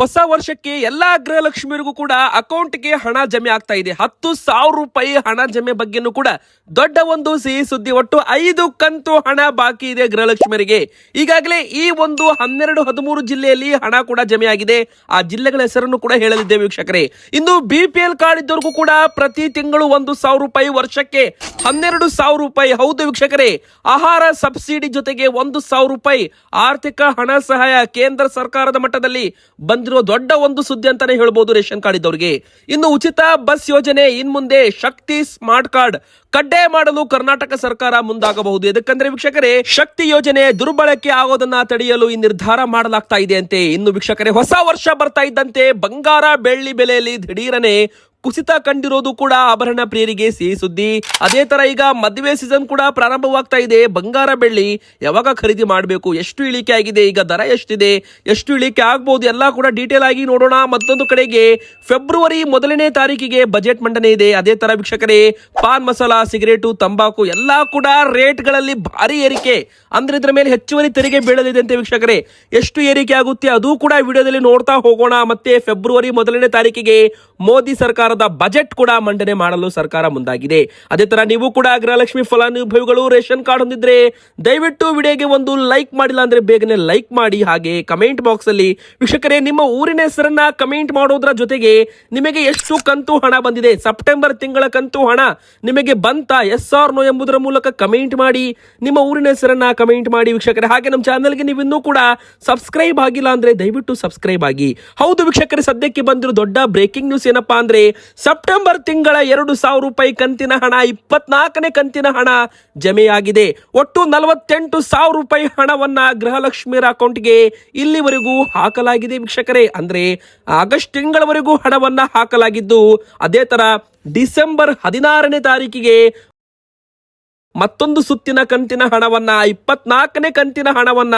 ಹೊಸ ವರ್ಷಕ್ಕೆ ಎಲ್ಲಾ ಗೃಹಲಕ್ಷ್ಮಿಯರಿಗೂ ಕೂಡ ಅಕೌಂಟ್ಗೆ ಹಣ ಜಮೆ ಆಗ್ತಾ ಇದೆ. ಹತ್ತು ಸಾವಿರ ರೂಪಾಯಿ ಹಣ ಜಮೆ ಬಗ್ಗೆನೂ ಕೂಡ ದೊಡ್ಡ ಒಂದು ಸಿಹಿ ಸುದ್ದಿ ಒಟ್ಟು ಐದು ಕಂತು ಹಣ ಬಾಕಿ ಇದೆ ಗೃಹಲಕ್ಷ್ಮಿಯರಿಗೆ. ಈಗಾಗಲೇ ಈ ಒಂದು ಹನ್ನೆರಡು ಹದಿಮೂರು ಜಿಲ್ಲೆಯಲ್ಲಿ ಹಣ ಕೂಡ ಜಮೆ ಆ ಜಿಲ್ಲೆಗಳ ಹೆಸರನ್ನು ಕೂಡ ಹೇಳಲಿದ್ದೇವೆ ವೀಕ್ಷಕರೇ. ಇನ್ನು ಬಿ ಪಿ ಎಲ್ ಕಾರ್ಡ್ ಇದ್ದವರಿಗೂ ಕೂಡ ಪ್ರತಿ ತಿಂಗಳು ಒಂದು ಸಾವಿರ ರೂಪಾಯಿ ವರ್ಷಕ್ಕೆ ಹನ್ನೆರಡು ಸಾವಿರ ರೂಪಾಯಿ. ಹೌದು ವೀಕ್ಷಕರೇ, ಆಹಾರ ಸಬ್ಸಿಡಿ ಜೊತೆಗೆ ಒಂದು ಸಾವಿರ ರೂಪಾಯಿ. ಆರ್ಥಿಕ ಹಣ ಸಹಾಯ ಕೇಂದ್ರ ಸರ್ಕಾರದ ಮಟ್ಟದಲ್ಲಿ ಬಂದಿರೋ ದೊಡ್ಡ ಒಂದು ಸುದ್ದಿ ಅಂತಾನೆ ಹೇಳ್ಬೋದು ರೇಷನ್ ಕಾರ್ಡ್ ಇದ್ದವರಿಗೆ. ಇನ್ನು ಉಚಿತ ಬಸ್ ಯೋಜನೆ ಇನ್ ಮುಂದೆ ಶಕ್ತಿ ಸ್ಮಾರ್ಟ್ ಕಾರ್ಡ್ ಕಡ್ಡಾಯ ಮಾಡಲು ಕರ್ನಾಟಕ ಸರ್ಕಾರ ಮುಂದಾಗಬಹುದು. ಯಾಕಂದ್ರೆ ವೀಕ್ಷಕರೇ, ಶಕ್ತಿ ಯೋಜನೆ ದುರ್ಬಳಕೆ ಆಗೋದನ್ನ ತಡೆಯಲು ಈ ನಿರ್ಧಾರ ಮಾಡಲಾಗ್ತಾ ಇದೆ ಅಂತೆ. ಇನ್ನು ವೀಕ್ಷಕರೇ, ಹೊಸ ವರ್ಷ ಬರ್ತಾ ಇದ್ದಂತೆ ಬಂಗಾರ ಬೆಳ್ಳಿ ಬೆಲೆಯಲ್ಲಿ ದಿಢೀರನೆ ಕುಸಿತ ಕಂಡಿರೋದು ಕೂಡ ಆಭರಣ ಪ್ರಿಯರಿಗೆ ಸಿಹಿ ಸುದ್ದಿ. ಅದೇ ತರ ಈಗ ಮದುವೆ ಸೀಸನ್ ಕೂಡ ಪ್ರಾರಂಭವಾಗ್ತಾ ಇದೆ. ಬಂಗಾರ ಬೆಳ್ಳಿ ಯಾವಾಗ ಖರೀದಿ ಮಾಡಬೇಕು? ಎಷ್ಟು ಇಳಿಕೆ ಆಗಿದೆ? ಈಗ ದರ ಎಷ್ಟಿದೆ? ಎಷ್ಟು ಇಳಿಕೆ ಆಗ್ಬಹುದು ಎಲ್ಲ ಕೂಡ ಡೀಟೇಲ್ ಆಗಿ ನೋಡೋಣ. ಮತ್ತೊಂದು ಕಡೆಗೆ ಫೆಬ್ರವರಿ ಮೊದಲನೇ ತಾರೀಕಿಗೆ ಬಜೆಟ್ ಮಂಡನೆ ಇದೆ. ಅದೇ ತರ ವೀಕ್ಷಕರೇ, ಪಾನ್ ಮಸಾಲ, ಸಿಗರೇಟು, ತಂಬಾಕು ಎಲ್ಲಾ ಕೂಡ ರೇಟ್ಗಳಲ್ಲಿ ಭಾರಿ ಏರಿಕೆ. ಅಂದ್ರೆ ಇದರ ಮೇಲೆ ಹೆಚ್ಚುವರಿ ತೆರಿಗೆ ಬೀಳಲಿದೆ ಅಂತ ವೀಕ್ಷಕರೇ. ಎಷ್ಟು ಏರಿಕೆ ಆಗುತ್ತೆ? ಅದು ಕೂಡ ವಿಡಿಯೋದಲ್ಲಿ ನೋಡ್ತಾ ಹೋಗೋಣ. ಮತ್ತೆ ಫೆಬ್ರವರಿ ಮೊದಲನೇ ತಾರೀಕಿಗೆ ಮೋದಿ ಸರ್ಕಾರದ ಬಜೆಟ್ ಕೂಡ ಮಂಡನೆ ಮಾಡಲು ಸರ್ಕಾರ ಮುಂದಾಗಿದೆ. ಅದೇ ತರ ನೀವು ಕೂಡ ಗೃಹಲಕ್ಷ್ಮಿ ಫಲಾನುಭವಿಗಳು ರೇಷನ್ ಕಾರ್ಡ್ ಹೊಂದಿದ್ರೆ ದಯವಿಟ್ಟು ವಿಡಿಯೋಗೆ ಒಂದು ಲೈಕ್ ಮಾಡಿಲ್ಲ ಅಂದ್ರೆ ಬೇಗನೆ ಲೈಕ್ ಮಾಡಿ ಹಾಗೆ ಕಮೆಂಟ್ ಬಾಕ್ಸ್ ಅಲ್ಲಿ ವೀಕ್ಷಕರೇ, ನಿಮ್ಮ ಊರಿನ ಹೆಸರನ್ನ ಕಮೆಂಟ್ ಮಾಡೋದ್ರ ಜೊತೆಗೆ ನಿಮಗೆ ಎಷ್ಟು ಕಂತು ಹಣ ಬಂದಿದೆ? ಸೆಪ್ಟೆಂಬರ್ ತಿಂಗಳ ಕಂತು ಹಣ ನಿಮಗೆ ಬಂತ? ಎಸ್ ಆರ್ ನೋ ಎಂಬುದರ ಮೂಲಕ ಕಮೆಂಟ್ ಮಾಡಿ, ನಿಮ್ಮ ಊರಿನ ಹೆಸರನ್ನ ಕಮೆಂಟ್ ಮಾಡಿ ವೀಕ್ಷಕರೇ. ಹಾಗೆ ನಮ್ಮ ಚಾನಲ್ಗೆ ನೀವು ಇನ್ನೂ ಕೂಡ ಸಬ್ಸ್ಕ್ರೈಬ್ ಆಗಿಲ್ಲ ಅಂದ್ರೆ ದಯವಿಟ್ಟು ಸಬ್ಸ್ಕ್ರೈಬ್ ಆಗಿ. ಹೌದು ವೀಕ್ಷಕರೇ, ಸದ್ಯಕ್ಕೆ ಬಂದಿರೋ ದೊಡ್ಡ ಬ್ರೇಕಿಂಗ್ ನ್ಯೂಸ್ ಏನಪ್ಪಾ ಅಂದ್ರೆ ಸೆಪ್ಟೆಂಬರ್ ತಿಂಗಳ ಎರಡು ಸಾವಿರ ರೂಪಾಯಿ ಕಂತಿನ ಹಣ, ಇಪ್ಪತ್ನಾಲ್ಕನೇ ಕಂತಿನ ಹಣ ಜಮೆಯಾಗಿದೆ. ಒಟ್ಟು ನಲವತ್ತೆಂಟು ಸಾವಿರ ರೂಪಾಯಿ ಹಣವನ್ನ ಗೃಹಲಕ್ಷ್ಮಿಯರ ಅಕೌಂಟ್ಗೆ ಇಲ್ಲಿವರೆಗೂ ಹಾಕಲಾಗಿದೆ ವೀಕ್ಷಕರೇ. ಅಂದ್ರೆ ಆಗಸ್ಟ್ ತಿಂಗಳವರೆಗೂ ಹಣವನ್ನ ಹಾಕಲಾಗಿದ್ದು, ಅದೇ ತರ ಡಿಸೆಂಬರ್ ಹದಿನಾರನೇ ತಾರೀಕಿಗೆ ಮತ್ತೊಂದು ಸುತ್ತಿನ ಕಂತಿನ ಹಣವನ್ನ, ಇಪ್ಪತ್ನಾಲ್ಕನೇ ಕಂತಿನ ಹಣವನ್ನ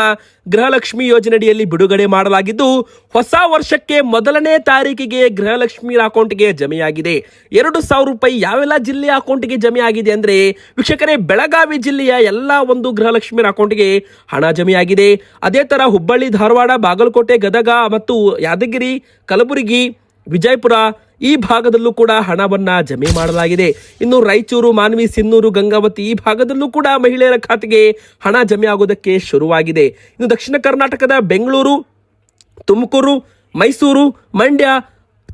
ಗೃಹಲಕ್ಷ್ಮಿ ಯೋಜನೆಯಡಿಯಲ್ಲಿ ಬಿಡುಗಡೆ ಮಾಡಲಾಗಿದ್ದು, ಹೊಸ ವರ್ಷಕ್ಕೆ ಮೊದಲನೇ ತಾರೀಕಿಗೆ ಗೃಹಲಕ್ಷ್ಮಿ ಅಕೌಂಟ್ಗೆ ಜಮೆಯಾಗಿದೆ. ಎರಡು ಸಾವಿರ ರೂಪಾಯಿ ಯಾವೆಲ್ಲ ಜಿಲ್ಲೆಯ ಅಕೌಂಟ್ಗೆ ಜಮೆಯಾಗಿದೆ ಅಂದ್ರೆ, ವೀಕ್ಷಕರೇ, ಬೆಳಗಾವಿ ಜಿಲ್ಲೆಯ ಎಲ್ಲ ಒಂದು ಗೃಹಲಕ್ಷ್ಮಿ ಅಕೌಂಟ್ಗೆ ಹಣ ಜಮೆಯಾಗಿದೆ. ಅದೇ ತರ ಹುಬ್ಬಳ್ಳಿ, ಧಾರವಾಡ, ಬಾಗಲಕೋಟೆ, ಗದಗ ಮತ್ತು ಯಾದಗಿರಿ, ಕಲಬುರಗಿ ವಿಜಯಪುರ, ಈ ಭಾಗದಲ್ಲೂ ಕೂಡ ಹಣವನ್ನ ಜಮೆ ಮಾಡಲಾಗಿದೆ. ಇನ್ನು ರಾಯಚೂರು, ಮಾನ್ವಿ, ಸಿನ್ನೂರು, ಗಂಗಾವತಿ ಈ ಭಾಗದಲ್ಲೂ ಕೂಡ ಮಹಿಳೆಯರ ಖಾತೆಗೆ ಹಣ ಜಮೆ ಆಗೋದಕ್ಕೆ ಶುರುವಾಗಿದೆ. ಇನ್ನು ದಕ್ಷಿಣ ಕರ್ನಾಟಕದ ಬೆಂಗಳೂರು, ತುಮಕೂರು, ಮೈಸೂರು, ಮಂಡ್ಯ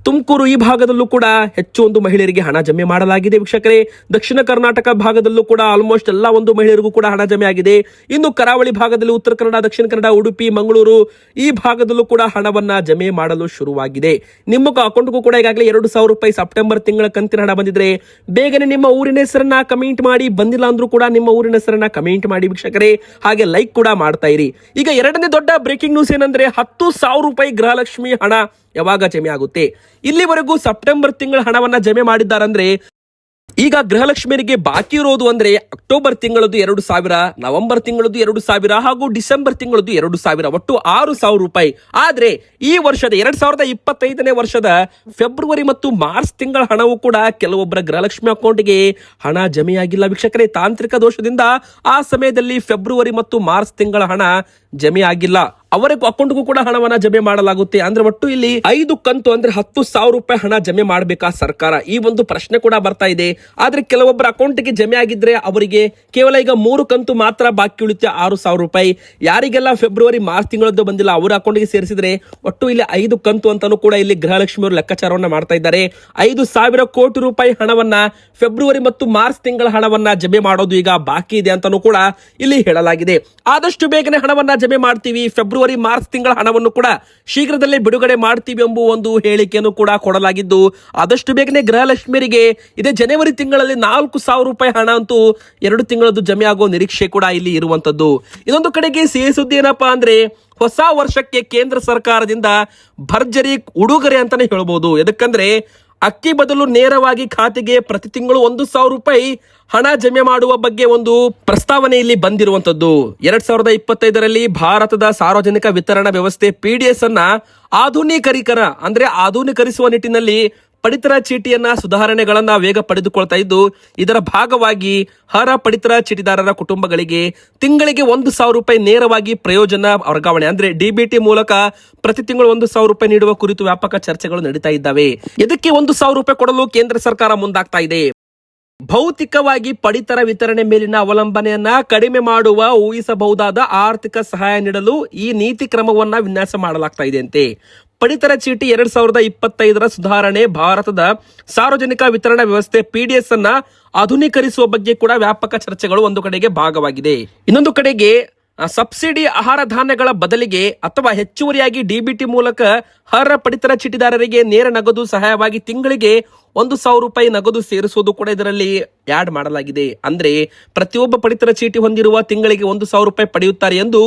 ತುಮಕೂರು ಈ ಭಾಗದಲ್ಲೂ ಕೂಡ ಹೆಚ್ಚು ಒಂದು ಮಹಿಳೆಯರಿಗೆ ಹಣ ಜಮೆ ಮಾಡಲಾಗಿದೆ ವೀಕ್ಷಕರೇ. ದಕ್ಷಿಣ ಕರ್ನಾಟಕ ಭಾಗದಲ್ಲೂ ಕೂಡ ಆಲ್ಮೋಸ್ಟ್ ಎಲ್ಲ ಒಂದು ಮಹಿಳೆಯರಿಗೂ ಕೂಡ ಹಣ ಜಮೆ ಆಗಿದೆ. ಇನ್ನು ಕರಾವಳಿ ಭಾಗದಲ್ಲಿ ಉತ್ತರ ಕನ್ನಡ, ದಕ್ಷಿಣ ಕನ್ನಡ, ಉಡುಪಿ, ಮಂಗಳೂರು ಈ ಭಾಗದಲ್ಲೂ ಕೂಡ ಹಣವನ್ನ ಜಮೆ ಮಾಡಲು ಶುರುವಾಗಿದೆ. ನಿಮ್ಮ ಅಕೌಂಟ್ಗೂ ಕೂಡ ಈಗಾಗಲೇ ಎರಡು ಸಾವಿರ ರೂಪಾಯಿ ಸೆಪ್ಟೆಂಬರ್ ತಿಂಗಳ ಕಂತಿನ ಹಣ ಬಂದಿದ್ರೆ ಬೇಗನೆ ನಿಮ್ಮ ಊರಿನ ಹೆಸರನ್ನ ಕಮೆಂಟ್ ಮಾಡಿ, ಬಂದಿಲ್ಲ ಅಂದ್ರೂ ಕೂಡ ನಿಮ್ಮ ಊರಿನ ಹೆಸರನ್ನ ಕಮೆಂಟ್ ಮಾಡಿ ವೀಕ್ಷಕರೇ. ಹಾಗೆ ಲೈಕ್ ಕೂಡ ಮಾಡ್ತಾ ಇರಿ. ಈಗ ಎರಡನೇ ದೊಡ್ಡ ಬ್ರೇಕಿಂಗ್ ನ್ಯೂಸ್ ಏನಂದ್ರೆ ಹತ್ತು ಸಾವಿರ ರೂಪಾಯಿ ಗೃಹಲಕ್ಷ್ಮಿ ಹಣ ಯಾವಾಗ ಜಮೆ ಆಗುತ್ತೆ? ಇಲ್ಲಿವರೆಗೂ ಸೆಪ್ಟೆಂಬರ್ ತಿಂಗಳ ಹಣವನ್ನ ಜಮೆ ಮಾಡಿದ್ದಾರಂದ್ರೆ, ಈಗ ಗೃಹಲಕ್ಷ್ಮಿಯರಿಗೆ ಬಾಕಿ ಇರೋದು ಅಂದ್ರೆ ಅಕ್ಟೋಬರ್ ತಿಂಗಳದ್ದು ಎರಡು ಸಾವಿರ, ನವೆಂಬರ್ ತಿಂಗಳದ್ದು ಎರಡು ಸಾವಿರ ಹಾಗೂ ಡಿಸೆಂಬರ್ ತಿಂಗಳದ್ದು ಎರಡು ಸಾವಿರ, ಒಟ್ಟು ಆರು ಸಾವಿರ ರೂಪಾಯಿ. ಆದ್ರೆ ಈ ವರ್ಷದ, ಎರಡ್ ಸಾವಿರದ ಇಪ್ಪತ್ತೈದನೇ ವರ್ಷದ ಫೆಬ್ರವರಿ ಮತ್ತು ಮಾರ್ಚ್ ತಿಂಗಳ ಹಣವು ಕೂಡ ಕೆಲವೊಬ್ಬರ ಗೃಹಲಕ್ಷ್ಮಿ ಅಕೌಂಟ್ಗೆ ಹಣ ಜಮೆಯಾಗಿಲ್ಲ ವೀಕ್ಷಕರೇ. ತಾಂತ್ರಿಕ ದೋಷದಿಂದ ಆ ಸಮಯದಲ್ಲಿ ಫೆಬ್ರವರಿ ಮತ್ತು ಮಾರ್ಚ್ ತಿಂಗಳ ಹಣ ಜಮೆ ಆಗಿಲ್ಲ ಅವರ ಅಕೌಂಟ್ಗೂ ಕೂಡ ಹಣವನ್ನ ಜಮೆ ಮಾಡಲಾಗುತ್ತೆ. ಅಂದ್ರೆ ಒಟ್ಟು ಇಲ್ಲಿ ಐದು ಕಂತು ಅಂದ್ರೆ ಹತ್ತು ಸಾವಿರ ರೂಪಾಯಿ ಹಣ ಜಮೆ ಮಾಡಬೇಕಾ ಸರ್ಕಾರ? ಈ ಒಂದು ಪ್ರಶ್ನೆ ಕೂಡ ಬರ್ತಾ ಇದೆ. ಆದ್ರೆ ಕೆಲವೊಬ್ಬರ ಅಕೌಂಟ್ಗೆ ಜಮೆ ಆಗಿದ್ರೆ ಅವರಿಗೆ ಕೇವಲ ಈಗ ಮೂರು ಕಂತು ಮಾತ್ರ ಬಾಕಿ ಉಳಿತೆ ಆರು ಸಾವಿರ ರೂಪಾಯಿ. ಯಾರಿಗೆಲ್ಲ ಫೆಬ್ರವರಿ, ಮಾರ್ಚ್ ತಿಂಗಳದ್ದು ಬಂದಿಲ್ಲ, ಅವರ ಅಕೌಂಟ್ಗೆ ಸೇರಿಸಿದ್ರೆ ಒಟ್ಟು ಇಲ್ಲಿ ಐದು ಕಂತು ಅಂತಾನೂ ಕೂಡ ಇಲ್ಲಿ ಗೃಹಲಕ್ಷ್ಮಿ ಅವರು ಲೆಕ್ಕಾಚಾರವನ್ನ ಮಾಡ್ತಾ ಇದ್ದಾರೆ. ಐದು ಸಾವಿರ ಕೋಟಿ ರೂಪಾಯಿ ಹಣವನ್ನ ಫೆಬ್ರವರಿ ಮತ್ತು ಮಾರ್ಚ್ ತಿಂಗಳ ಹಣವನ್ನ ಜಮೆ ಮಾಡೋದು ಈಗ ಬಾಕಿ ಇದೆ ಅಂತಾನೂ ಕೂಡ ಇಲ್ಲಿ ಹೇಳಲಾಗಿದೆ. ಆದಷ್ಟು ಬೇಗನೆ ಹಣವನ್ನ ಜಮೆ ಮಾಡ್ತೀವಿ. ಫೆಬ್ರವರಿ ಮಾರ್ಚ್ ತಿಂಗಳ ಹಣವನ್ನು ಕೂಡ ಶೀಘ್ರದಲ್ಲೇ ಬಿಡುಗಡೆ ಮಾಡ್ತೀವಿ ಎಂಬ ಒಂದು ಹೇಳಿಕೆಯನ್ನು ಕೂಡ ಕೊಡಲಾಗಿದ್ದು, ಆದಷ್ಟು ಬೇಗನೆ ಗೃಹಲಕ್ಷ್ಮಿಯರಿಗೆ ಇದೇ ಜನವರಿ ತಿಂಗಳಲ್ಲಿ ನಾಲ್ಕು ಸಾವಿರ ರೂಪಾಯಿ ಹಣ ಅಂತೂ ಎರಡು ತಿಂಗಳದ್ದು ಜಮೆ ಆಗೋ ನಿರೀಕ್ಷೆ ಕೂಡ ಇಲ್ಲಿ ಇರುವಂತದ್ದು ಇನ್ನೊಂದು ಕಡೆಗೆ ಸಿಹಿ ಸುದ್ದಿ ಏನಪ್ಪಾ ಅಂದ್ರೆ, ಹೊಸ ವರ್ಷಕ್ಕೆ ಕೇಂದ್ರ ಸರ್ಕಾರದಿಂದ ಭರ್ಜರಿ ಉಡುಗೊರೆ ಅಂತಾನೆ ಹೇಳ್ಬೋದು. ಎದಕ್ಕಂದ್ರೆ ಅಕ್ಕಿ ಬದಲು ನೇರವಾಗಿ ಖಾತೆಗೆ ಪ್ರತಿ ತಿಂಗಳು ಒಂದು ಸಾವಿರ ರೂಪಾಯಿ ಹಣ ಜಮೆ ಮಾಡುವ ಬಗ್ಗೆ ಒಂದು ಪ್ರಸ್ತಾವನೆ ಇಲ್ಲಿ ಬಂದಿರುವಂತದ್ದು ಎರಡ್ ಸಾವಿರದ ಇಪ್ಪತ್ತೈದರಲ್ಲಿ ಭಾರತದ ಸಾರ್ವಜನಿಕ ವಿತರಣಾ ವ್ಯವಸ್ಥೆ ಪಿ ಡಿ ಎಸ್ ಅನ್ನ ಆಧುನೀಕರೀಕರಣ, ಅಂದ್ರೆ ಆಧುನೀಕರಿಸುವ ನಿಟ್ಟಿನಲ್ಲಿ ಪಡಿತರ ಚೀಟಿಯನ್ನ ಸುಧಾರಣೆಗಳನ್ನ ವೇಗ ಪಡೆದುಕೊಳ್ತಾ ಇದ್ದು, ಇದರ ಭಾಗವಾಗಿ ಹರ ಪಡಿತರ ಚೀಟಿದಾರರ ಕುಟುಂಬಗಳಿಗೆ ತಿಂಗಳಿಗೆ ಒಂದು ಸಾವಿರ ರೂಪಾಯಿ ನೇರವಾಗಿ ಪ್ರಯೋಜನ ವರ್ಗಾವಣೆ. ಅಂದ್ರೆ ಡಿಬಿಟಿ ಮೂಲಕ ಪ್ರತಿ ತಿಂಗಳು ಒಂದು ಸಾವಿರ ರೂಪಾಯಿ ನೀಡುವ ಕುರಿತು ವ್ಯಾಪಕ ಚರ್ಚೆಗಳು ನಡೀತಾ ಇದ್ದಾವೆ. ಇದಕ್ಕೆ ಒಂದು ಸಾವಿರ ರೂಪಾಯಿ ಕೊಡಲು ಕೇಂದ್ರ ಸರ್ಕಾರ ಮುಂದಾಗ್ತಾ ಇದೆ? ಭೌತಿಕವಾಗಿ ಪಡಿತರ ವಿತರಣೆ ಮೇಲಿನ ಅವಲಂಬನೆಯನ್ನ ಕಡಿಮೆ ಮಾಡುವ, ಊಹಿಸಬಹುದಾದ ಆರ್ಥಿಕ ಸಹಾಯ ನೀಡಲು ಈ ನೀತಿ ಕ್ರಮವನ್ನ ವಿನ್ಯಾಸ ಮಾಡಲಾಗ್ತಾ ಇದೆ ಅಂತೆ ಪಡಿತರ ಚೀಟಿ ಎರಡ್ ಸಾವಿರದ ಇಪ್ಪತ್ತೈದರ ಸುಧಾರಣೆ, ಭಾರತದ ಸಾರ್ವಜನಿಕ ವಿತರಣಾ ವ್ಯವಸ್ಥೆ ಪಿಡಿಎಸ್ ಅನ್ನ ಆಧುನೀಕರಿಸುವ ಬಗ್ಗೆ ಕೂಡ ವ್ಯಾಪಕ ಚರ್ಚೆಗಳು ಒಂದು ಕಡೆಗೆ ಭಾಗವಾಗಿದೆ. ಇನ್ನೊಂದು ಕಡೆಗೆ ಸಬ್ಸಿಡಿ ಆಹಾರ ಧಾನ್ಯಗಳ ಬದಲಿಗೆ ಅಥವಾ ಹೆಚ್ಚುವರಿಯಾಗಿ ಡಿಬಿಟಿ ಮೂಲಕ ಅರ್ಹ ಪಡಿತರ ಚೀಟಿದಾರರಿಗೆ ನೇರ ನಗದು ಸಹಾಯವಾಗಿ ತಿಂಗಳಿಗೆ ಒಂದು ಸಾವಿರ ರೂಪಾಯಿ ನಗದು ಸೇರಿಸುವುದು ಕೂಡ ಇದರಲ್ಲಿ ಆಡ್ ಮಾಡಲಾಗಿದೆ. ಅಂದ್ರೆ ಪ್ರತಿಯೊಬ್ಬ ಪಡಿತರ ಚೀಟಿ ಹೊಂದಿರುವ ತಿಂಗಳಿಗೆ ಒಂದು ಸಾವಿರ ರೂಪಾಯಿ ಪಡೆಯುತ್ತಾರೆ ಎಂದು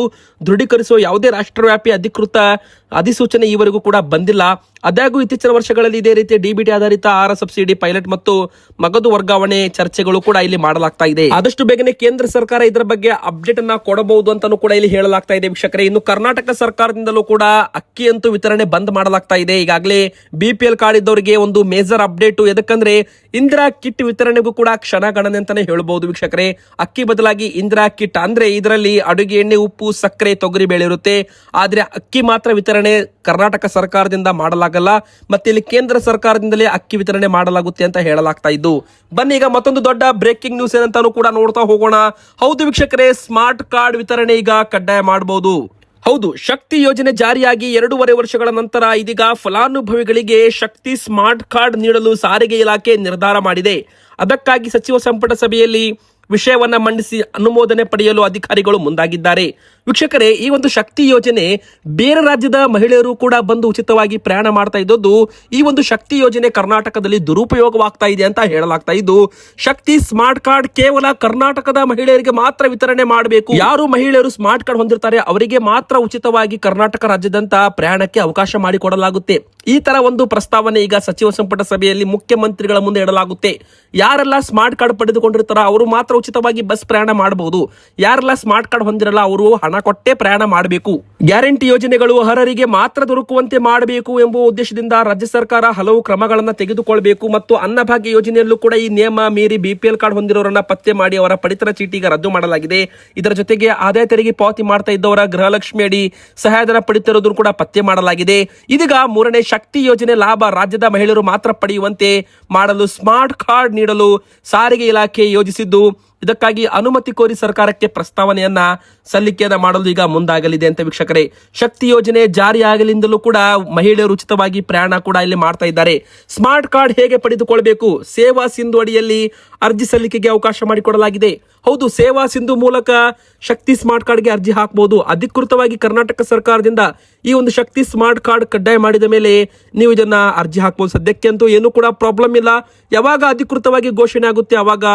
ದೃಢೀಕರಿಸುವ ಯಾವುದೇ ರಾಷ್ಟ್ರವ್ಯಾಪಿ ಅಧಿಕೃತ ಅಧಿಸೂಚನೆ ಈವರೆಗೂ ಕೂಡ ಬಂದಿಲ್ಲ. ಆದಾಗ್ಯೂ ಇತ್ತೀಚಿನ ವರ್ಷಗಳಲ್ಲಿ ಇದೇ ರೀತಿ ಡಿಬಿಟಿ ಆಧಾರಿತ ಆಹಾರ ಸಬ್ಸಿಡಿ ಪೈಲಟ್ ಮತ್ತು ಮಗದು ವರ್ಗಾವಣೆ ಚರ್ಚೆಗಳು ಕೂಡ ಇಲ್ಲಿ ಮಾಡಲಾಗ್ತಾ ಇದೆ. ಆದಷ್ಟು ಬೇಗನೆ ಕೇಂದ್ರ ಸರ್ಕಾರ ಇದರ ಬಗ್ಗೆ ಅಪ್ಡೇಟ್ ಅನ್ನ ಕೊಡಬಹುದು ಅಂತಾನು ಕೂಡ ಇಲ್ಲಿ ಹೇಳಲಾಗ್ತಾ ಇದೆ ವೀಕ್ಷಕರೇ. ಇನ್ನು ಕರ್ನಾಟಕ ಸರ್ಕಾರದಿಂದಲೂ ಕೂಡ ಅಕ್ಕಿ ಅಂತೂ ವಿತರಣೆ ಬಂದ್ ಮಾಡಲಾಗ್ತಾ ಇದೆ. ಈಗಾಗಲೇ ಬಿಪಿಎಲ್ ಕಾರ್ಡ್ ಇದ್ದವರಿಗೆ ಒಂದು ಮೇಜರ್ ಅಪ್ಡೇಟ್ ಎದಕ್ಕಂದ್ರೆ ಇಂದಿರಾ ಕಿಟ್ ವಿತರಣೆಗೂ ಕೂಡ ಕ್ಷಣಗಣನೆ ಅಂತಾನೆ ಹೇಳಬಹುದು ವೀಕ್ಷಕರೇ. ಅಕ್ಕಿ ಬದಲಾಗಿ ಇಂದಿರಾ ಕಿಟ್ ಅಂದ್ರೆ ಇದರಲ್ಲಿ ಅಡುಗೆ ಎಣ್ಣೆ, ಉಪ್ಪು, ಸಕ್ಕರೆ, ತೊಗರಿ ಬೇಳೆ ಇರುತ್ತೆ ಆದ್ರೆ ಅಕ್ಕಿ ಮಾತ್ರ ವಿತರಣೆ ಕರ್ನಾಟಕ ಸರ್ಕಾರದಿಂದ ಮಾಡಲಾಗಲ್ಲ. ಮತ್ತೆ ಇಲ್ಲಿ ಕೇಂದ್ರ ಸರ್ಕಾರದಿಂದಲೇ ಅಕ್ಕಿ ವಿತರಣೆ ಮಾಡಲಾಗುತ್ತೆ ಅಂತ ಹೇಳಲಾಗ್ತಾ ಇದ್ದು. ಬನ್ನಿ ಈಗ ಮತ್ತೊಂದು ದೊಡ್ಡ ಬ್ರೇಕಿಂಗ್ ನ್ಯೂಸ್ ಏನಂತಾನು ಕೂಡ ನೋಡ್ತಾ ಹೋಗೋಣ. ಹೌದು ವೀಕ್ಷಕರೇ ಸ್ಮಾರ್ಟ್ ಕಾರ್ಡ್ ವಿತರಣೆ ಈಗ ಕಡ್ಡಾಯ ಮಾಡಬಹುದು ಹೌದು, ಶಕ್ತಿ ಯೋಜನೆ ಜಾರಿಯಾಗಿ ಎರಡೂವರೆ ವರ್ಷಗಳ ನಂತರ ಇದೀಗ ಫಲಾನುಭವಿಗಳಿಗೆ ಶಕ್ತಿ ಸ್ಮಾರ್ಟ್ ಕಾರ್ಡ್ ನೀಡಲು ಸಾರಿಗೆ ಇಲಾಖೆ ನಿರ್ಧಾರ ಮಾಡಿದೆ. ಅದಕ್ಕಾಗಿ ಸಚಿವ ಸಂಪುಟ ಸಭೆಯಲ್ಲಿ ವಿಷಯವನ್ನ ಮಂಡಿಸಿ ಅನುಮೋದನೆ ಪಡೆಯಲು ಅಧಿಕಾರಿಗಳು ಮುಂದಾಗಿದ್ದಾರೆ. ವೀಕ್ಷಕರೇ, ಈ ಒಂದು ಶಕ್ತಿ ಯೋಜನೆ ಬೇರೆ ರಾಜ್ಯದ ಮಹಿಳೆಯರು ಕೂಡ ಬಂದು ಉಚಿತವಾಗಿ ಪ್ರಯಾಣ ಮಾಡ್ತಾ ಇದ್ದದ್ದು, ಈ ಒಂದು ಶಕ್ತಿ ಯೋಜನೆ ಕರ್ನಾಟಕದಲ್ಲಿ ದುರುಪಯೋಗವಾಗ್ತಾ ಇದೆ ಅಂತ ಹೇಳಲಾಗ್ತಾ ಇದ್ದು, ಶಕ್ತಿ ಸ್ಮಾರ್ಟ್ ಕಾರ್ಡ್ ಕೇವಲ ಕರ್ನಾಟಕದ ಮಹಿಳೆಯರಿಗೆ ಮಾತ್ರ ವಿತರಣೆ ಮಾಡಬೇಕು. ಯಾರು ಮಹಿಳೆಯರು ಸ್ಮಾರ್ಟ್ ಕಾರ್ಡ್ ಹೊಂದಿರ್ತಾರೆ, ಅವರಿಗೆ ಮಾತ್ರ ಉಚಿತವಾಗಿ ಕರ್ನಾಟಕ ರಾಜ್ಯದಂತ ಪ್ರಯಾಣಕ್ಕೆ ಅವಕಾಶ ಮಾಡಿಕೊಡಲಾಗುತ್ತೆ. ಈ ತರ ಒಂದು ಪ್ರಸ್ತಾವನೆ ಈಗ ಸಚಿವ ಸಂಪುಟ ಸಭೆಯಲ್ಲಿ ಮುಖ್ಯಮಂತ್ರಿಗಳ ಮುಂದೆ ಇಡಲಾಗುತ್ತೆ. ಯಾರೆಲ್ಲ ಸ್ಮಾರ್ಟ್ ಕಾರ್ಡ್ ಪಡೆದುಕೊಂಡಿರ್ತಾರೋ, ಅವರು ಮಾತ್ರ ಉಚಿತವಾಗಿ ಬಸ್ ಪ್ರಯಾಣ ಮಾಡಬಹುದು. ಯಾರೆಲ್ಲ ಸ್ಮಾರ್ಟ್ ಕಾರ್ಡ್ ಹೊಂದಿರಲ್ಲ, ಅವರು ಹಣ ಕೊಟ್ಟೇ ಪ್ರಯಾಣ ಮಾಡಬೇಕು. ಗ್ಯಾರಂಟಿ ಯೋಜನೆಗಳು ಅರ್ಹರಿಗೆ ಮಾತ್ರ ದೊರಕುವಂತೆ ಮಾಡಬೇಕು ಎಂಬ ಉದ್ದೇಶದಿಂದ ರಾಜ್ಯ ಸರ್ಕಾರ ಹಲವು ಕ್ರಮಗಳನ್ನು ತೆಗೆದುಕೊಳ್ಳಬೇಕು ಮತ್ತು ಅನ್ನಭಾಗ್ಯ ಯೋಜನೆಯಲ್ಲೂ ಕೂಡ ಈ ನಿಯಮ ಮೀರಿ ಬಿಪಿಎಲ್ ಕಾರ್ಡ್ ಹೊಂದಿರೋರನ್ನ ಪತ್ತೆ ಮಾಡಿ ಅವರ ಪಡಿತರ ಚೀಟಿಗೆ ರದ್ದು ಮಾಡಲಾಗಿದೆ. ಇದರ ಜೊತೆಗೆ ಆದಾಯ ತೆರಿಗೆ ಪಾವತಿ ಮಾಡ್ತಾ ಇದ್ದವರ ಗೃಹಲಕ್ಷ್ಮಿ ಅಡಿ ಸಹಾಯಧನ ಪಡಿತಿರೋದನ್ನು ಕೂಡ ಪತ್ತೆ ಮಾಡಲಾಗಿದೆ. ಇದೀಗ ಮೂರನೇ ಶಕ್ತಿ ಯೋಜನೆ ಲಾಭ ರಾಜ್ಯದ ಮಹಿಳೆಯರು ಮಾತ್ರ ಪಡೆಯುವಂತೆ ಮಾಡಲು ಸ್ಮಾರ್ಟ್ ಕಾರ್ಡ್ ನೀಡಲು ಸಾರಿಗೆ ಇಲಾಖೆ ಯೋಜಿಸಿದ್ದು ಇದಕ್ಕಾಗಿ ಅನುಮತಿ ಕೋರಿ ಸರ್ಕಾರಕ್ಕೆ ಪ್ರಸ್ತಾವನೆಯನ್ನ ಸಲ್ಲಿಕೆಯನ್ನ ಮಾಡಲು ಈಗ ಮುಂದಾಗಲಿದೆ ಅಂತ ವೀಕ್ಷಕರೇ. ಶಕ್ತಿ ಯೋಜನೆ ಜಾರಿಯಾಗಲಿಂದಲೂ ಕೂಡ ಮಹಿಳೆಯರು ಉಚಿತವಾಗಿ ಪ್ರಯಾಣ ಕೂಡ ಇಲ್ಲಿ ಮಾಡ್ತಾ ಇದ್ದಾರೆ. ಸ್ಮಾರ್ಟ್ ಕಾರ್ಡ್ ಹೇಗೆ ಪಡೆದುಕೊಳ್ಬೇಕು? ಸೇವಾ ಸಿಂಧು ಅಡಿಯಲ್ಲಿ ಅರ್ಜಿ ಸಲ್ಲಿಕೆಗೆ ಅವಕಾಶ ಮಾಡಿಕೊಡಲಾಗಿದೆ. ಹೌದು, ಸೇವಾ ಸಿಂಧು ಮೂಲಕ ಶಕ್ತಿ ಸ್ಮಾರ್ಟ್ ಕಾರ್ಡ್ಗೆ ಅರ್ಜಿ ಹಾಕಬಹುದು ಅಧಿಕೃತವಾಗಿ ಕರ್ನಾಟಕ ಸರ್ಕಾರದಿಂದ ಈ ಒಂದು ಶಕ್ತಿ ಸ್ಮಾರ್ಟ್ ಕಾರ್ಡ್ ಕಡ್ಡಾಯ ಮಾಡಿದ ಮೇಲೆ ನೀವು ಇದನ್ನ ಅರ್ಜಿ ಹಾಕಬಹುದು ಸದ್ಯಕ್ಕೆ ಅಂತೂ ಏನು ಕೂಡ ಪ್ರಾಬ್ಲಮ್ ಇಲ್ಲ. ಯಾವಾಗ ಅಧಿಕೃತವಾಗಿ ಘೋಷಣೆ ಆಗುತ್ತೆ, ಅವಾಗ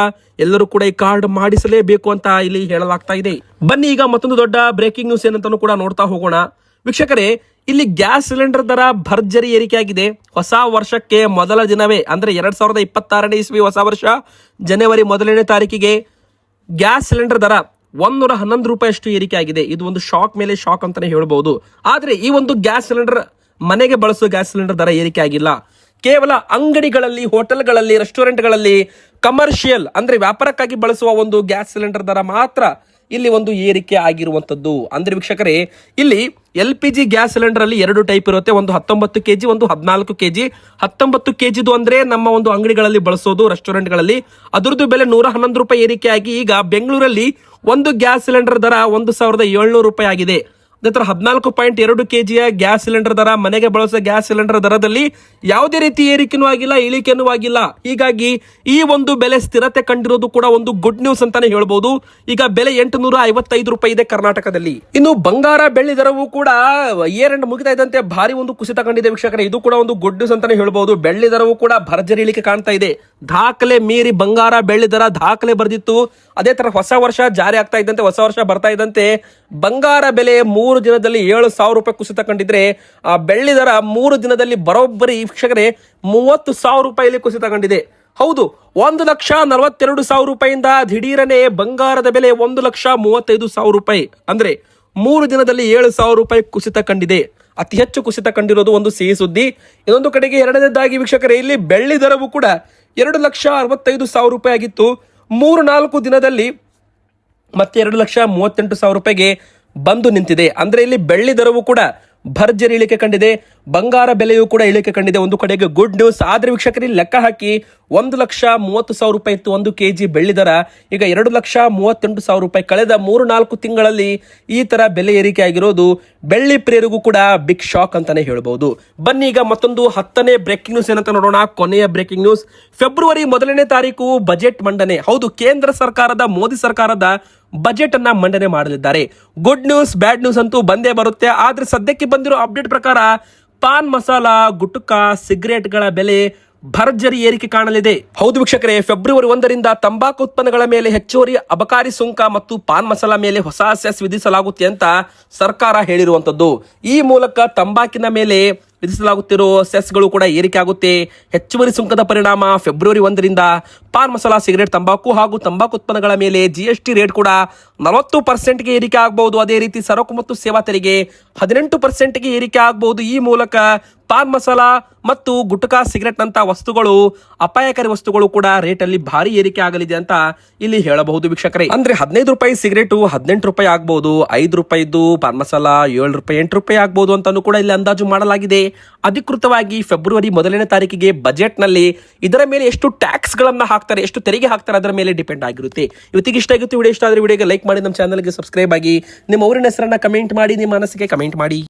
ಎಲ್ಲರೂ ಕೂಡ ಈ ಕಾರ್ಡ್ ಮಾಡಿಸಲೇಬೇಕು ಅಂತ ಇಲ್ಲಿ ಹೇಳಲಾಗ್ತಾ ಇದೆ. ಬನ್ನಿ, ಈಗ ಮತ್ತೊಂದು ದೊಡ್ಡ ಬ್ರೇಕಿಂಗ್ ನ್ಯೂಸ್ ಏನಂತಾನು ಕೂಡ ನೋಡ್ತಾ ಹೋಗೋಣ. ವೀಕ್ಷಕರೇ, ಇಲ್ಲಿ ಗ್ಯಾಸ್ ಸಿಲಿಂಡರ್ ದರ ಭರ್ಜರಿ ಏರಿಕೆಯಾಗಿದೆ. ಹೊಸ ವರ್ಷಕ್ಕೆ ಮೊದಲ ದಿನವೇ, ಅಂದ್ರೆ ಎರಡ್ ಸಾವಿರದ ಇಪ್ಪತ್ತಾರನೇ ಇಸ್ವಿ ಹೊಸ ವರ್ಷ, ಜನವರಿ ಮೊದಲನೇ ತಾರೀಕಿಗೆ. ಗ್ಯಾಸ್ ಸಿಲಿಂಡರ್ ದರ ಒಂದೂರ ಹನ್ನೊಂದು ರೂಪಾಯಿಯಷ್ಟು ಏರಿಕೆ ಆಗಿದೆ ಇದು ಒಂದು ಶಾಕ್ ಮೇಲೆ ಶಾಕ್ ಅಂತಾನೆ ಹೇಳ್ಬಹುದು ಆದರೆ ಈ ಒಂದು ಗ್ಯಾಸ್ ಸಿಲಿಂಡರ್ ಮನೆಗೆ ಬಳಸುವ ಗ್ಯಾಸ್ ಸಿಲಿಂಡರ್ ದರ ಏರಿಕೆ ಆಗಿಲ್ಲ ಕೇವಲ ಅಂಗಡಿಗಳಲ್ಲಿ, ಹೋಟೆಲ್ಗಳಲ್ಲಿ, ರೆಸ್ಟೋರೆಂಟ್ಗಳಲ್ಲಿ ಕಮರ್ಷಿಯಲ್ ಅಂದ್ರೆ ವ್ಯಾಪಾರಕ್ಕಾಗಿ ಬಳಸುವ ಒಂದು ಗ್ಯಾಸ್ ಸಿಲಿಂಡರ್ ದರ ಮಾತ್ರ ಇಲ್ಲಿ ಒಂದು ಏರಿಕೆ ಆಗಿರುವಂತದ್ದು ಅಂದ್ರೆ ವೀಕ್ಷಕರೇ, ಇಲ್ಲಿ L P G gas cylinder ಅಲ್ಲಿ ಎರಡು ಟೈಪ್ ಇರುತ್ತೆ. ಒಂದು ಹತ್ತೊಂಬತ್ತು ಕೆಜಿ, ಒಂದು ಹದಿನಾಲ್ಕು ಕೆಜಿ. ಹತ್ತೊಂಬತ್ತು ಕೆಜಿದು ಅಂದ್ರೆ ನಮ್ಮ ಒಂದು ಅಂಗಡಿಗಳಲ್ಲಿ ಬಳಸೋದು, ರೆಸ್ಟೋರೆಂಟ್ಗಳಲ್ಲಿ. ಅದರದ್ದು ಬೆಲೆ ನೂರ ಹನ್ನೊಂದು ರೂಪಾಯಿ ಏರಿಕೆ ಆಗಿ ಈಗ ಬೆಂಗಳೂರಲ್ಲಿ ಒಂದು ಗ್ಯಾಸ್ ಸಿಲಿಂಡರ್ ದರ ಒಂದು ಸಾವಿರದ ಏಳ್ನೂರು ರೂಪಾಯಿ ಆಗಿದೆ. ನಂತರ ಹದಿನಾಲ್ಕು ಪಾಯಿಂಟ್ ಎರಡು ಕೆಜಿಯ ಗ್ಯಾಸ್ ಸಿಲಿಂಡರ್ ದರ, ಮನೆಗೆ ಬಳಸುವ ಗ್ಯಾಸ್ ಸಿಲಿಂಡರ್ ದರದಲ್ಲಿ ಯಾವುದೇ ರೀತಿ ಏರಿಕೆನೂ ಆಗಿಲ್ಲ, ಇಳಿಕೆನೂ ಆಗಿಲ್ಲ. ಹೀಗಾಗಿ ಈ ಒಂದು ಬೆಲೆ ಸ್ಥಿರತೆ ಕಂಡಿರೋದು ಕೂಡ ಒಂದು ಗುಡ್ ನ್ಯೂಸ್ ಅಂತಾನೆ ಹೇಳ್ಬೋದು. ಈಗ ಬೆಲೆ ಎಂಟುನೂರ ಐವತ್ತೈದು ರೂಪಾಯಿ ಇದೆ ಕರ್ನಾಟಕದಲ್ಲಿ. ಇನ್ನು ಬಂಗಾರ ಬೆಳ್ಳಿ ದರವೂ ಕೂಡ ಇಯರ್ ಎಂಡ್ ಮುಗಿತಾ ಇದ್ದಂತೆ ಭಾರಿ ಒಂದು ಕುಸಿತ ಕಂಡಿದೆ ವೀಕ್ಷಕರೇ. ಇದು ಕೂಡ ಒಂದು ಗುಡ್ ನ್ಯೂಸ್ ಅಂತಾನೆ ಹೇಳ್ಬೋದು. ಬೆಳ್ಳಿ ದರವೂ ಕೂಡ ಭರ್ಜರಿ ಇಳಿಕೆ ಕಾಣ್ತಾ ಇದೆ. ದಾಖಲೆ ಮೀರಿ ಬಂಗಾರ ಬೆಳ್ಳಿ ದರ ದಾಖಲೆ ಬರೆದಿತ್ತು. ಅದೇ ತರ ಹೊಸ ವರ್ಷ ಜಾರಿ ಆಗ್ತಾ ಇದ್ದಂತೆ, ಹೊಸ ವರ್ಷ ಬರ್ತಾ ಇದ್ದಂತೆ ಬಂಗಾರ ಬೆಲೆ ಮೂರು ದಿನದಲ್ಲಿ ಏಳು ಸಾವಿರ ರೂಪಾಯಿ ಕುಸಿತ ಕಂಡಿದ್ರೆ, ಆ ಬೆಳ್ಳಿ ದರ ಮೂರು ದಿನದಲ್ಲಿ ಬರೋಬ್ಬರಿ ವೀಕ್ಷಕರೇ ಮೂವತ್ತು ಸಾವಿರ ರೂಪಾಯಿಲಿ ಕುಸಿತ ಕಂಡಿದೆ. ಹೌದು, ಒಂದು ಲಕ್ಷ ನಲವತ್ತೆರಡು ಸಾವಿರ ರೂಪಾಯಿಂದ ದಿಢೀರನೆ ಬಂಗಾರದ ಬೆಲೆ ಒಂದು ಲಕ್ಷ ಮೂವತ್ತೈದು ಸಾವಿರ ರೂಪಾಯಿ. ಅಂದ್ರೆ ಮೂರು ದಿನದಲ್ಲಿ ಏಳು ಸಾವಿರ ರೂಪಾಯಿ ಕುಸಿತ ಕಂಡಿದೆ. ಅತಿ ಹೆಚ್ಚು ಕುಸಿತ ಕಂಡಿರೋದು ಒಂದು ಸಿಹಿ ಸುದ್ದಿ. ಇನ್ನೊಂದು ಕಡೆಗೆ ಎರಡನೇದಾಗಿ ವೀಕ್ಷಕರೇ, ಇಲ್ಲಿ ಬೆಳ್ಳಿ ದರವು ಕೂಡ ಎರಡು ಲಕ್ಷ ಅರವತ್ತೈದು ಸಾವಿರ ರೂಪಾಯಿ ಆಗಿತ್ತು. ಮೂರು ನಾಲ್ಕು ದಿನದಲ್ಲಿ ಮತ್ತೆ ಎರಡು ಲಕ್ಷ ಮೂವತ್ತೆಂಟು ಸಾವಿರ ರೂಪಾಯಿಗೆ ಬಂದು ನಿಂತಿದೆ. ಅಂದ್ರೆ ಇಲ್ಲಿ ಬೆಳ್ಳಿ ದರವು ಕೂಡ ಭರ್ಜರಿ ಇಳಿಕೆ ಕಂಡಿದೆ. ಬಂಗಾರ ಬೆಲೆಯೂ ಕೂಡ ಇಳಿಕೆ ಕಂಡಿದೆ. ಒಂದು ಕಡೆಗೆ ಗುಡ್ ನ್ಯೂಸ್ ಆದ್ರೆ ವೀಕ್ಷಕರಿಗೆ ಲೆಕ್ಕ ಹಾಕಿ ಒಂದು ಲಕ್ಷ ಮೂವತ್ತು ಸಾವಿರ ರೂಪಾಯಿ ಇತ್ತು ಒಂದು ಕೆ ಜಿ ಬೆಳ್ಳಿ ದರ. ಈಗ ಎರಡು ಲಕ್ಷ ಮೂವತ್ತೆಂಟು ಸಾವಿರ ರೂಪಾಯಿ. ಕಳೆದ ಮೂರು ನಾಲ್ಕು ತಿಂಗಳಲ್ಲಿ ಈ ತರ ಬೆಲೆ ಏರಿಕೆ ಆಗಿರೋದು ಬೆಳ್ಳಿ ಪ್ರಿಯರಿಗೂ ಕೂಡ ಬಿಗ್ ಶಾಕ್ ಅಂತಾನೆ ಹೇಳ್ಬೋದು. ಬನ್ನಿ ಈಗ ಮತ್ತೊಂದು ಹತ್ತನೇ ಬ್ರೇಕಿಂಗ್ ನ್ಯೂಸ್ ಏನಂತ ನೋಡೋಣ. ಕೊನೆಯ ಬ್ರೇಕಿಂಗ್ ನ್ಯೂಸ್ ಫೆಬ್ರವರಿ ಮೊದಲನೇ ತಾರೀಕು ಬಜೆಟ್ ಮಂಡನೆ. ಹೌದು, ಕೇಂದ್ರ ಸರ್ಕಾರದ, ಮೋದಿ ಸರ್ಕಾರದ ಬಜೆಟ್ ಅನ್ನ ಮಂಡನೆ ಮಾಡಲಿದ್ದಾರೆ. ಗುಡ್ ನ್ಯೂಸ್ ಬ್ಯಾಡ್ ನ್ಯೂಸ್ ಅಂತೂ ಬಂದೇ ಬರುತ್ತೆ. ಆದ್ರೆ ಸದ್ಯಕ್ಕೆ ಬಂದಿರೋ ಅಪ್ಡೇಟ್ ಪ್ರಕಾರ ಪಾನ್ ಮಸಾಲ, ಗುಟ್ಕಾ, ಸಿಗರೇಟ್ಗಳ ಬೆಲೆ ಭರ್ಜರಿ ಏರಿಕೆ ಕಾಣಲಿದೆ. ಹೌದು ವೀಕ್ಷಕರೇ, ಫೆಬ್ರವರಿ ಒಂದರಿಂದ ತಂಬಾಕು ಉತ್ಪನ್ನಗಳ ಮೇಲೆ ಹೆಚ್ಚುವರಿ ಅಬಕಾರಿ ಸುಂಕ ಮತ್ತು ಪಾನ್ ಮಸಾಲ ಮೇಲೆ ಹೊಸ ಸೆಸ್ ವಿಧಿಸಲಾಗುತ್ತೆ ಅಂತ ಸರ್ಕಾರ ಹೇಳಿರುವಂತದ್ದು ಈ ಮೂಲಕ ತಂಬಾಕಿನ ಮೇಲೆ ವಿಧಿಸಲಾಗುತ್ತಿರೋ ಸೆಸ್ಗಳು ಕೂಡ ಏರಿಕೆ ಆಗುತ್ತೆ. ಹೆಚ್ಚುವರಿ ಸುಂಕದ ಪರಿಣಾಮ ಫೆಬ್ರವರಿ ಒಂದರಿಂದ ಪಾನ್ ಮಸಾಲ ಸಿಗರೇಟ್, ತಂಬಾಕು ಹಾಗೂ ತಂಬಾಕು ಉತ್ಪನ್ನಗಳ ಮೇಲೆ ಜಿ ಎಸ್ ಟಿ ರೇಟ್ ಕೂಡ ನಲವತ್ತು ಪರ್ಸೆಂಟ್ಗೆ ಏರಿಕೆ ಆಗಬಹುದು. ಅದೇ ರೀತಿ ಸರಕು ಮತ್ತು ಸೇವಾ ತೆರಿಗೆ ಹದಿನೆಂಟು ಪರ್ಸೆಂಟ್ಗೆ ಏರಿಕೆ ಆಗಬಹುದು. ಈ ಮೂಲಕ ಪಾನ್ ಮಸಾಲ ಮತ್ತು ಗುಟ್ಕಾ ಸಿಗರೆಟ್ ನಂತ ವಸ್ತುಗಳು, ಅಪಾಯಕಾರಿ ವಸ್ತುಗಳು ಕೂಡ ರೇಟ್ ಅಲ್ಲಿ ಭಾರಿ ಏರಿಕೆ ಆಗಲಿದೆ ಅಂತ ಇಲ್ಲಿ ಹೇಳಬಹುದು ವೀಕ್ಷಕರೇ. ಅಂದ್ರೆ ಹದಿನೈದು ರೂಪಾಯಿ ಸಿಗರೇಟು ಹದಿನೆಂಟು ರೂಪಾಯಿ ಆಗಬಹುದು. ಐದು ರೂಪಾಯಿದು ಪಾನ್ ಮಸಾಲಾ, ಏಳು ರೂಪಾಯಿ, ಎಂಟು ರೂಪಾಯಿ ಆಗಬಹುದು ಅಂತಾನು ಕೂಡ ಇಲ್ಲಿ ಅಂದಾಜು ಮಾಡಲಾಗಿದೆ. ಅಧಿಕೃತವಾಗಿ ಫೆಬ್ರವರಿ ಮೊದಲನೇ ತಾರೀಕಿಗೆ ಬಜೆಟ್ನಲ್ಲಿ ಇದರ ಮೇಲೆ ಎಷ್ಟು ಟ್ಯಾಕ್ಸ್ ಗಳನ್ನ ಹಾಕ್ತಾರೆ, ಎಷ್ಟು ತೆರಿಗೆ ಹಾಕ್ತಾರೆ ಅದರ ಮೇಲೆ ಡಿಪೆಂಡ್ ಆಗಿರುತ್ತೆ. ಇವತ್ತಿಗೆ ಇಷ್ಟ ಆಗುತ್ತೆ ವಿಡಿಯೋ, ಇಷ್ಟ ಆದರೆ ವಿಡಿಯೋಗೆ ಲೈಕ್ ಮಾಡಿ, ನಮ್ಮ ಚಾನಲ್ಗೆ ಸಬ್ಸ್ಕ್ರೈಬ್ ಆಗಿ, ನಿಮ್ಮ ಊರಿನ ಹೆಸರನ್ನ ಕಮೆಂಟ್ ಮಾಡಿ, ನಿಮ್ಮ ಮನಸ್ಸಿಗೆ ಕಮೆಂಟ್ ಮಾಡಿ.